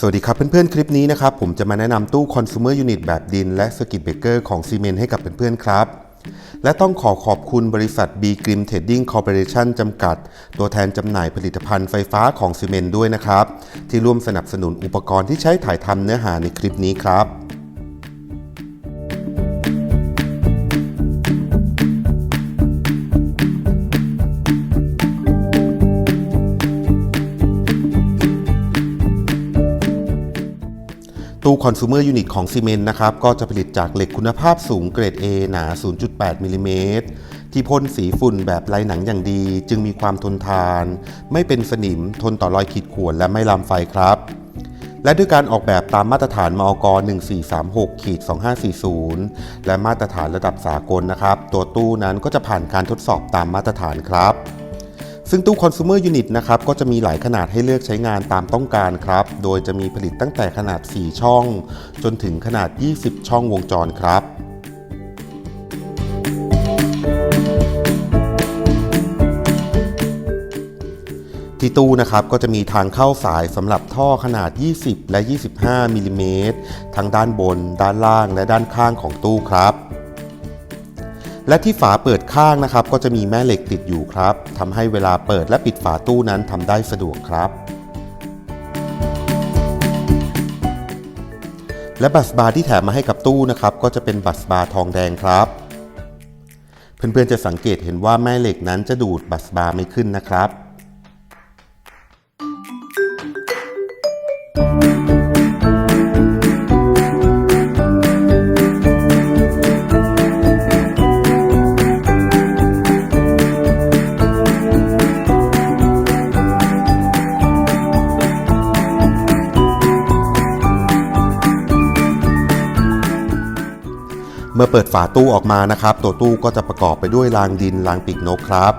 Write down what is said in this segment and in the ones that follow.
สวัสดีครับเพื่อนๆ คลิปนี้นะครับผมจะมาแนะนำตู้ Consumer Unit แบบดิน และสกิทเบเกอร์ของซีเมนให้กับเพื่อนๆครับ และต้องขอขอบคุณบริษัท B Grim Trading Corporation จำกัด ตัวแทนจำหน่ายผลิตภัณฑ์ไฟฟ้าของซีเมนด้วยนะครับ ที่ร่วมสนับสนุนอุปกรณ์ที่ใช้ถ่ายทำเนื้อหาในคลิปนี้ครับ ตู้ Consumer Unit ของซีเมนต์นะครับ ก็จะผลิตจากเหล็กคุณภาพสูงเกรด A หนา 0.8 มิลลิเมตรที่พ่นสีฝุ่นแบบลายหนังอย่างดี จึงมีความทนทาน ไม่เป็นสนิมทนต่อรอยขีดข่วนและไม่ลามไฟครับ และด้วยการออกแบบตามมาตรฐานมอก1436ขีด2540 และมาตรฐานระดับสากลนะครับ ตัวตู้นั้นก็จะผ่านการทดสอบตามมาตรฐานครับ ซึ่งตู้ Consumer Unit นะครับก็จะมีหลายขนาดให้เลือกใช้งานตามต้องการครับ โดยจะมีผลิตตั้งแต่ขนาด 4 ช่อง จนถึงขนาด 20 ช่องวงจรครับที่ตู้นะครับก็จะมีทางเข้าสายสำหรับท่อขนาด 20 และ 25มิลลิเมตรทั้งด้านบน ด้านล่าง และด้านข้างของตู้ครับ และที่ฝาเปิดข้างนะครับ ก็จะมีแม่เหล็กติดอยู่ครับทำให้เวลาเปิดและปิดฝาตู้นั้นทำได้สะดวกครับ และบัสบาร์ที่แถมมาให้กับตู้นะครับ ก็จะเป็นบัสบาร์ทองแดงครับ เพื่อนๆจะสังเกตเห็นว่าแม่เหล็กนั้นจะดูดบัสบาร์ไม่ขึ้นนะครับ เมื่อเปิดฝาตู้ออกมานะครับ ตัวตู้ก็จะประกอบไปด้วยรางดินรางปีกนกครับ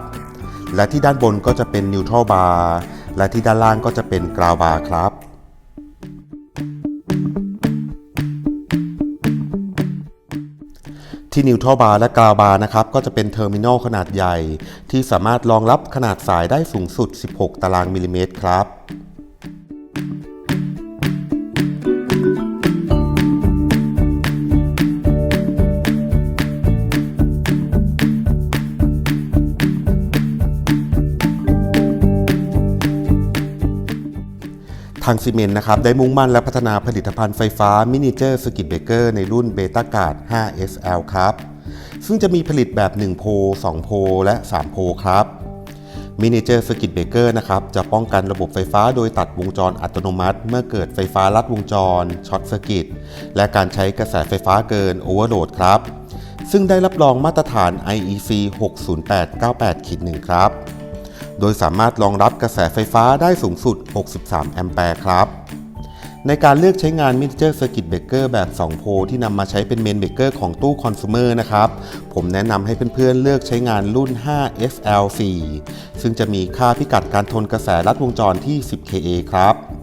และที่ด้านบนก็จะเป็นนิวทรัลบาร์และที่ด้านล่างก็จะเป็นกราวบาร์ครับที่นิวทรัลบาร์และกราวบาร์นะครับก็จะเป็นเทอร์มินอลขนาดใหญ่ ที่สามารถรองรับขนาดสายได้สูงสุด 16 ตารางมิลลิเมตรครับ ทางซีเมนต์นะครับได้มุ่งมั่นและพัฒนาผลิตภัณฑ์ไฟฟ้ามินิเจอร์สกิ t เบเกอร์ในรุ่นเบต้ากาด 5SL ครับ ซึ่งจะมีผลิตแบบ 1 โพ 2 โพ และ 3 โพครับมินิเจอร์สกิ t เบเกอร์นะครับจะป้องกันระบบไฟฟ้าโดยตัดวงจรอัตโนมัติ เมื่อเกิดไฟฟ้าลัดวงจรช็อตเซอร์กิตและการใช้กระแสไฟฟ้าเกินโอเวอร์โหลดครับ ซึ่งได้รับรองมาตรฐาน IEC 60898-1 ครับ โดยสามารถรองรับกระแสไฟฟ้าได้สูงสุด 63 แอมแปร์ครับ ในการเลือกใช้งานมิเตอร์สกิตเบเกอร์แบบ 2 โพลที่นำมาใช้เป็นเมนเบเกอร์ของตู้คอน sumer นะครับ ผมแนะนำให้เพื่อนๆเลือกใช้งานรุ่น 5SL4 ซึ่งจะมีค่าพิกัดการทนกระแสลัดวงจรที่ 10 kA ครับ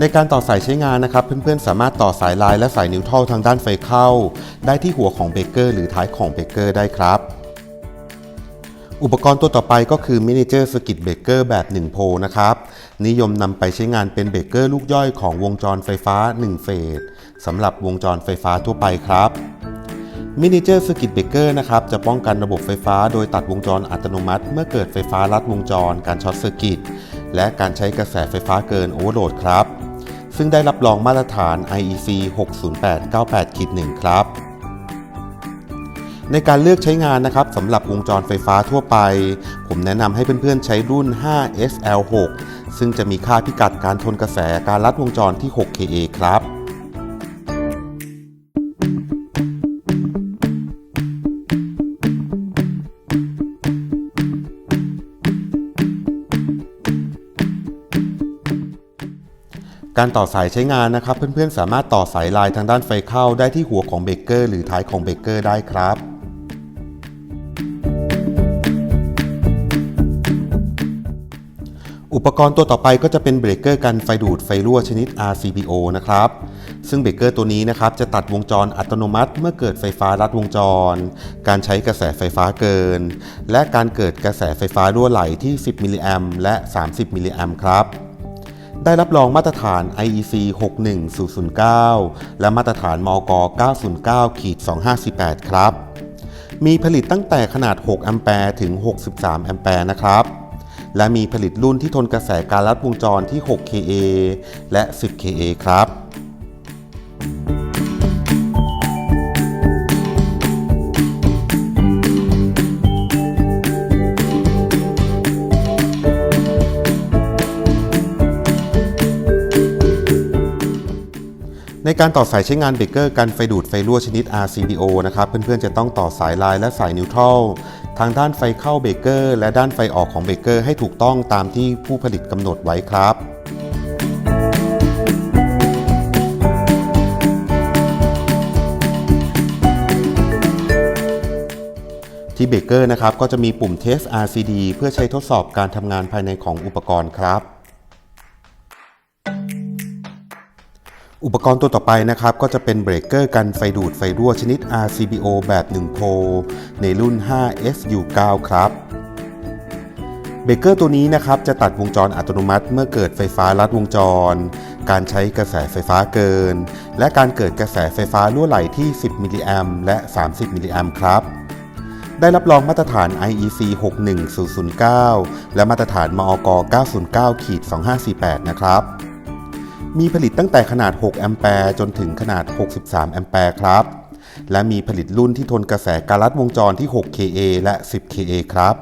ในการต่อสายใช้งานนะครับ เพื่อนๆ สามารถต่อสายลายและสายนิวทัลทางด้านไฟเข้า ได้ที่หัวของเบเกอร์หรือท้ายของเบเกอร์ได้ครับ อุปกรณ์ตัวต่อไปก็คือมินิเจอร์สกิ t เบเกอร์แบบ 1 โพลนะครับ นิยมนำไปใช้งานเป็นเบเกอร์ลูกย่อยของวงจรไฟฟ้า 1 เฟสสำหรับวงจรไฟฟ้าทั่วไปครับมินิเจอร์สกิ t เบเกอร์นะครับจะป้องกันระบบไฟฟ้าโดยตัดวงจรอัตโนมัติ เมื่อเกิดไฟฟ้าลัดวงจร การช็อตเซอร์กิตและการใช้กระแสไฟฟ้าเกินโอเวอร์โหลดครับ ซึ่งได้รับรองมาตรฐาน IEC 60898-1 ครับ ในการเลือกใช้งานนะครับสำหรับวงจรไฟฟ้าทั่วไป ผมแนะนำให้เพื่อนๆใช้รุ่น 5SL6 ซึ่งจะมีค่าพิกัดการทนกระแสการลัดวงจรที่ 6 kA ครับ การต่อสายใช้งานนะครับเพื่อนๆ สามารถต่อสายลายทางด้านไฟเข้าได้ที่หัวของเบเกอร์หรือท้ายของเบเกอร์ได้ครับอุปกรณ์ตัวต่อไปก็จะเป็นเบรกเกอร์กันไฟดูดไฟรั่วชนิด RCBO นะครับ ซึ่งเบรกเกอร์ตัวนี้นะครับจะตัดวงจรอัตโนมัติ เมื่อเกิดไฟฟ้ารัดวงจร การใช้กระแสไฟฟ้าเกิน และการเกิดกระแสไฟฟ้ารั่วไหลที่ 10 มิลลิแอมและ 30 มิลลิแอมครับ ได้รับรองมาตรฐาน IEC 61009 และมาตรฐานมก 909ขีด258ครับ มีผลิตตั้งแต่ขนาด 6 แอมแปร์ถึง 63 แอมแปร์นะครับ และมีผลิตรุ่นที่ทนกระแสการลัดวงจรที่ 6 kA และ 10 kA ครับ ในการต่อสายใช้งานเบรกเกอร์กันไฟดูดไฟรั่วชนิด RCBO นะครับเพื่อนๆจะต้องต่อสายลายและสายนิวทรัลทางด้านไฟเข้าเบรกเกอร์และด้านไฟออกของเบรกเกอร์ให้ถูกต้องตามที่ผู้ผลิตกำหนดไว้ครับที่เบรกเกอร์นะครับก็จะมีปุ่ม Test RCD เพื่อใช้ทดสอบการทำงานภายในของอุปกรณ์ครับ อุปกรณ์ตัวต่อไปนะครับ ก็จะเป็นเบรกเกอร์กันไฟดูดไฟรั่วชนิด RCBO แบบ 1 โพลในรุ่น 5SU9 ครับเบรกเกอร์ตัวนี้นะครับจะตัดวงจรอัตโนมัติ เมื่อเกิดไฟฟ้าลัดวงจร การใช้กระแสไฟฟ้าเกิน และการเกิดกระแสไฟฟ้ารั่วไหลที่ 10 มิลลิแอมและ 30 มิลลิแอมครับได้รับรองมาตรฐาน IEC 61009 และมาตรฐานมอก909ขีด2548 นะครับ มีผลิตตั้งแต่ขนาด 6 แอมแปร์จนถึงขนาด 63 แอมแปร์ครับ และมีผลิตรุ่นที่ทนกระแสการลัดวงจรที่ 6 kA และ 10 kA ครับ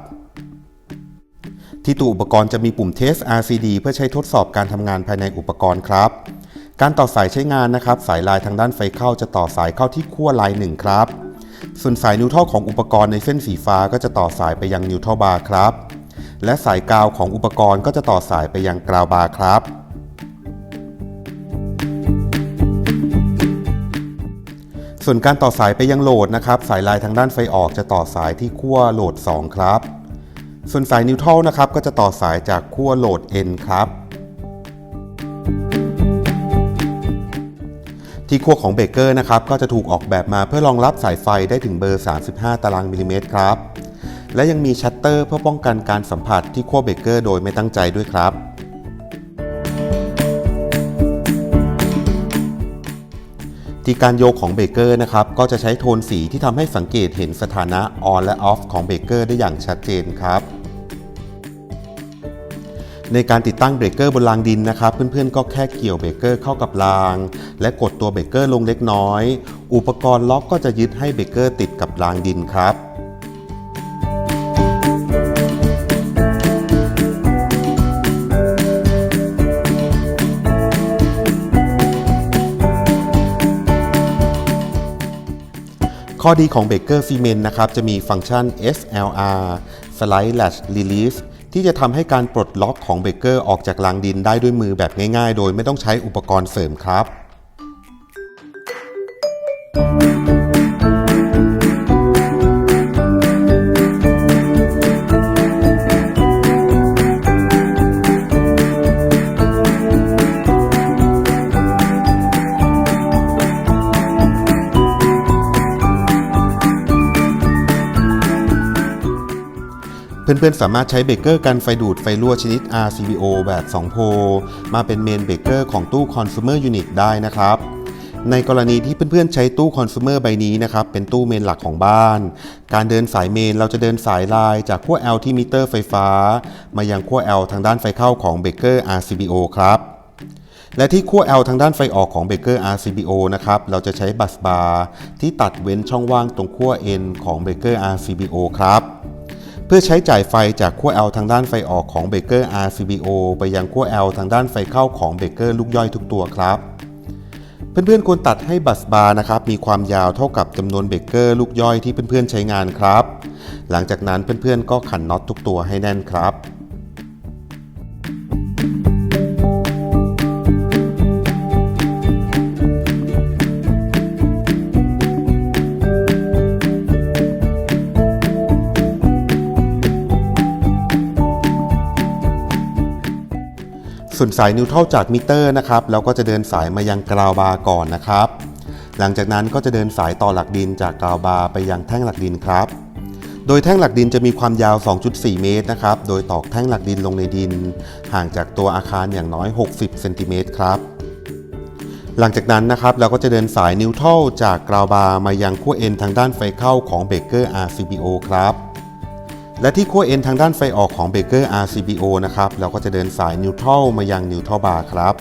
ที่ตัวอุปกรณ์จะมีปุ่ม Test RCD เพื่อใช้ทดสอบการทำงานภายในอุปกรณ์ครับ การต่อสายใช้งานนะครับ สายลายทางด้านไฟเข้าจะต่อสายเข้าที่ขั้วลาย1ครับ ส่วนสายนิวทรัลของอุปกรณ์ในเส้นสีฟ้าก็จะต่อสายไปยังนิวทรัลบาร์ครับ และสายกาวของอุปกรณ์ก็จะต่อสายไปยังกราวบาร์ครับ ส่วนการต่อสายไปยังโหลดนะครับ สายลายทางด้านไฟออกจะต่อสายที่ขั้วโหลด 2 ครับ ส่วนสายนิวทรัลนะครับก็จะต่อสายจากขั้วโหลด N ครับที่ขั้วของเบเกอร์นะครับก็จะถูกออกแบบมาเพื่อรองรับสายไฟได้ถึงเบอร์ 35 ตารางมิลลิเมตรครับ และยังมีชัตเตอร์เพื่อป้องกันการสัมผัสที่ขั้วเบเกอร์โดยไม่ตั้งใจด้วยครับ ทีการโยกของเบเกอร์นะครับก็จะใช้โทนสีที่ทำให้สังเกตเห็นสถานะออนและออฟของเบเกอร์ได้อย่างชัดเจนครับ ในการติดตั้งเบรกเกอร์บนรางดินนะครับ เพื่อนๆก็แค่เกี่ยวเบรกเกอร์เข้ากับราง และกดตัวเบรกเกอร์ลงเล็กน้อย อุปกรณ์ล็อกก็จะยึดให้เบรกเกอร์ติดกับรางดินครับ ข้อดีของเบเกอร์ซีเมนนะครับจะมีฟังก์ชัน SLR Slide Latch Release ที่จะทำให้การปลดล็อกของเบเกอร์ออกจากรางดินได้ด้วยมือแบบง่ายๆ โดยไม่ต้องใช้อุปกรณ์เสริมครับ เพื่อนๆ สามารถใช้เบรกเกอร์กันไฟดูดไฟรั่วชนิด RCBO แบบ 2 โพลมาเป็นเมนเบรกเกอร์ของตู้ Consumer Unit ได้นะครับ ในกรณีที่เพื่อนๆ ใช้ตู้ Consumer ใบนี้นะครับ เป็นตู้เมนหลักของบ้าน การเดินสายเมนเราจะเดินสายลายจากขั้ว L ที่มิเตอร์ไฟฟ้า มายังขั้ว L ทางด้านไฟเข้าของเบรกเกอร์ RCBO ครับและที่ขั้ว L ทางด้านไฟออกของเบเกอร์ RCBO นะครับ เราจะใช้บัสบาร์ที่ตัดเว้นช่องว่างตรงขั้ว N ของเบเกอร์ RCBO ครับ เพื่อใช้จ่ายไฟจากขั้ว L ทางด้านไฟออกของเบเกอร์ RCBO ไปยังขั้ว L ทางด้านไฟเข้าของเบเกอร์ลูกย่อยทุกตัวครับเพื่อนๆควรตัดให้บัสบาร์นะครับมีความยาวเท่ากับจำนวนเบเกอร์ลูกย่อยที่เพื่อนๆใช้งานครับ หลังจากนั้นเพื่อนๆก็ขันน็อตทุกตัวให้แน่นครับ ส่วนสายนิวเทรัลจากมิเตอร์นะครับเราก็จะเดินสายมายังกราวบาร์ก่อนนะครับ หลังจากนั้นก็จะเดินสายต่อหลักดินจากกราวบาร์ไปยังแท่งหลักดินครับ โดยแท่งหลักดินจะมีความยาว 2.4 เมตรนะครับ โดยตอกแท่งหลักดินลงในดิน ห่างจากตัวอาคารอย่างน้อย 60 เซนติเมตรครับ หลังจากนั้นนะครับเราก็จะเดินสายนิวเทรัลจากกราวบาร์มายังขั้วเอ็นทางด้านไฟเข้าของเบเกอร์ RCBO ครับ และที่ขั้วเอ็นทางด้านไฟออกของเบเกอร์ RCBO นะครับ เราก็จะเดินสายนิวทรัลมายังนิวทรัลบาร์ครับ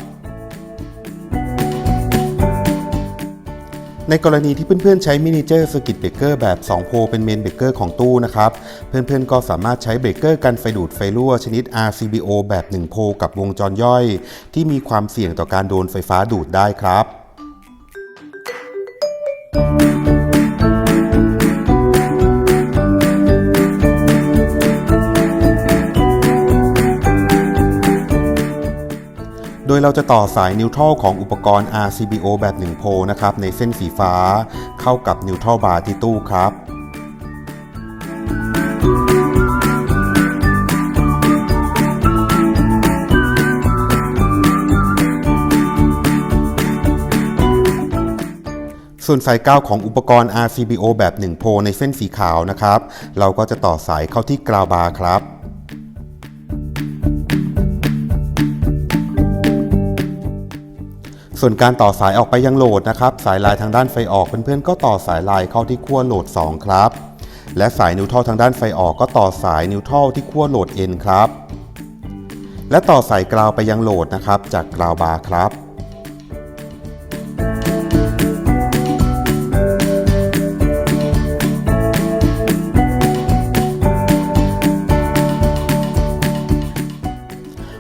ในกรณีที่เพื่อนๆ ใช้มินิเจอร์สกิตเบเกอร์แบบ 2 โพเป็นเมนเบเกอร์ของตู้นะครับ เพื่อนๆ ก็สามารถใช้เบเกอร์กันไฟดูดไฟรั่วชนิด RCBO แบบ 1 โพกับวงจรย่อย ที่มีความเสี่ยงต่อการโดนไฟฟ้าดูดได้ครับ เราจะต่อสายนิวทรัลของอุปกรณ์ RCBO แบบ 1 โพลนะครับ ในเส้นสีฟ้าเข้ากับนิวทรัลบาร์ที่ตู้ครับส่วนสายก้าวของอุปกรณ์ RCBO แบบ 1 โพลในเส้นสีขาวนะครับ เราก็จะต่อสายเข้าที่กราวบาร์ครับ ส่วนการต่อสายออกไปยังโหลดนะครับ สายลายทางด้านไฟออกเพื่อนๆก็ต่อสายลายเข้าที่ขั้วโหลด 2 ครับ และสายนิวทรัลทางด้านไฟออกก็ต่อสายนิวทรัลที่ขั้วโหลด N ครับ และต่อสายกราวไปยังโหลดนะครับ จากกราวบาร์ครับ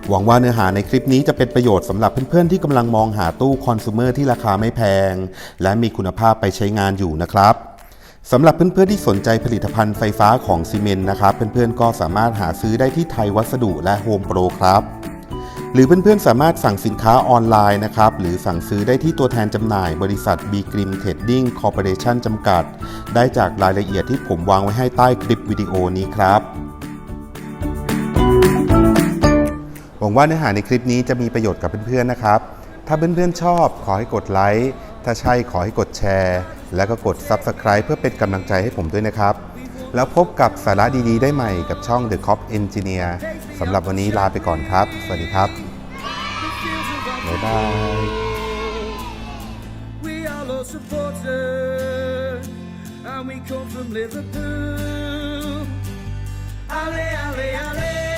หวังว่าเนื้อหาในคลิปนี้จะเป็นประโยชน์สำหรับเพื่อนๆที่กำลังมองหาตู้คอน sumer ที่ราคาไม่แพง และมีคุณภาพไปใช้งานอยู่นะครับสำหรับเพื่อนๆที่สนใจผลิตภัณฑ์ไฟฟ้าของซีเมนต์นะครับ เพื่อนๆก็สามารถหาซื้อได้ที่ไทยวัสดุและโฮมโปรครับ หรือเพื่อนๆสามารถสั่งสินค้าออนไลน์นะครับ หรือสั่งซื้อได้ที่ตัวแทนจำหน่ายบริษัท B Grim Trading Corporation จำกัด ได้จากรายละเอียดที่ผมวางไว้ให้ใต้คลิปวิดีโอนี้ครับ วังว่าเนื้อหาในคลิปนี้จะมีประโยชน์กับเพื่อนๆนะครับ ถ้าเพื่อนๆชอบขอให้กดไลค์ ถ้าใช่ขอให้กดแชร์ แล้วก็กด Subscribe เพื่อเป็นกำลังใจให้ผมด้วยนะครับ แล้วพบกับสาระดีๆ ได้ใหม่กับช่อง The Cop Engineer สำหรับวันนี้ลาไปก่อนครับ สวัสดีครับ บ๊ายบาย We are all supporters, and we come from Liverpool. Ale, ale, ale. Ale,